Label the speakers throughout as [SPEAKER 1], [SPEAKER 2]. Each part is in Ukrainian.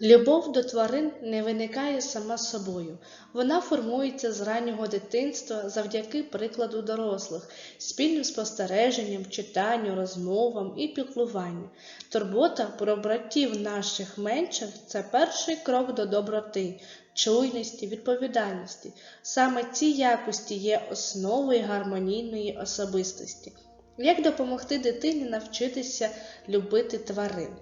[SPEAKER 1] Любов до тварин не виникає сама собою. Вона формується з раннього дитинства завдяки прикладу дорослих, спільним спостереженням, читанню, розмовам і піклуванню. Турбота про братів наших менших це перший крок до доброти, чуйності, відповідальності. Саме ці якості є основою гармонійної особистості. Як допомогти дитині навчитися любити тварин?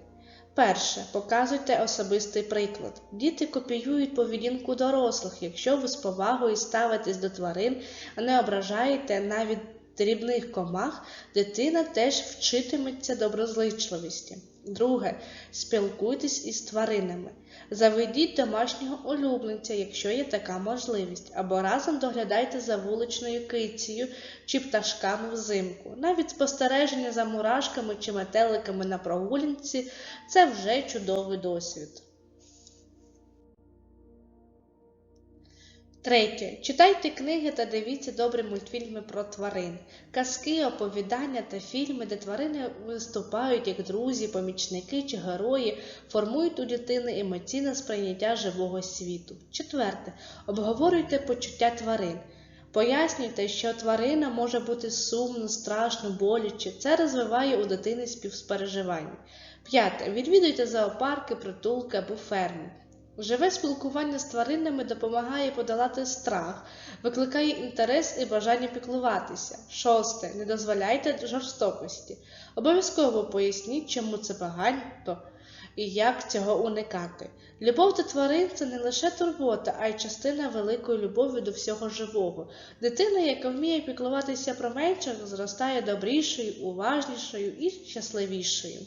[SPEAKER 1] Перше, показуйте особистий приклад. Діти копіюють поведінку дорослих, якщо ви з повагою ставитесь до тварин, не ображаєте навіть дрібних комах, дитина теж вчитиметься доброзичливості. Друге, спілкуйтесь із тваринами. Заведіть домашнього улюбленця, якщо є така можливість, або разом доглядайте за вуличною кицею чи пташками взимку. Навіть спостереження за мурашками чи метеликами на прогулянці це вже чудовий досвід. Третє. Читайте книги та дивіться добрі мультфільми про тварин, казки, оповідання та фільми, де тварини виступають як друзі, помічники чи герої, формують у дитини емоційне сприйняття живого світу. Четверте. Обговорюйте почуття тварин. Пояснюйте, що тварина може бути сумно, страшно, боляче. Це розвиває у дитини співспереживання. П'яте. Відвідуйте зоопарки, притулки або ферми. Живе спілкування з тваринами допомагає подолати страх, викликає інтерес і бажання піклуватися. Шосте. Не дозволяйте жорстокості. Обов'язково поясніть, чому це багато і як цього уникати. Любов до тварин це не лише турбота, а й частина великої любові до всього живого. Дитина, яка вміє піклуватися про менших, зростає добрішою, уважнішою і щасливішою.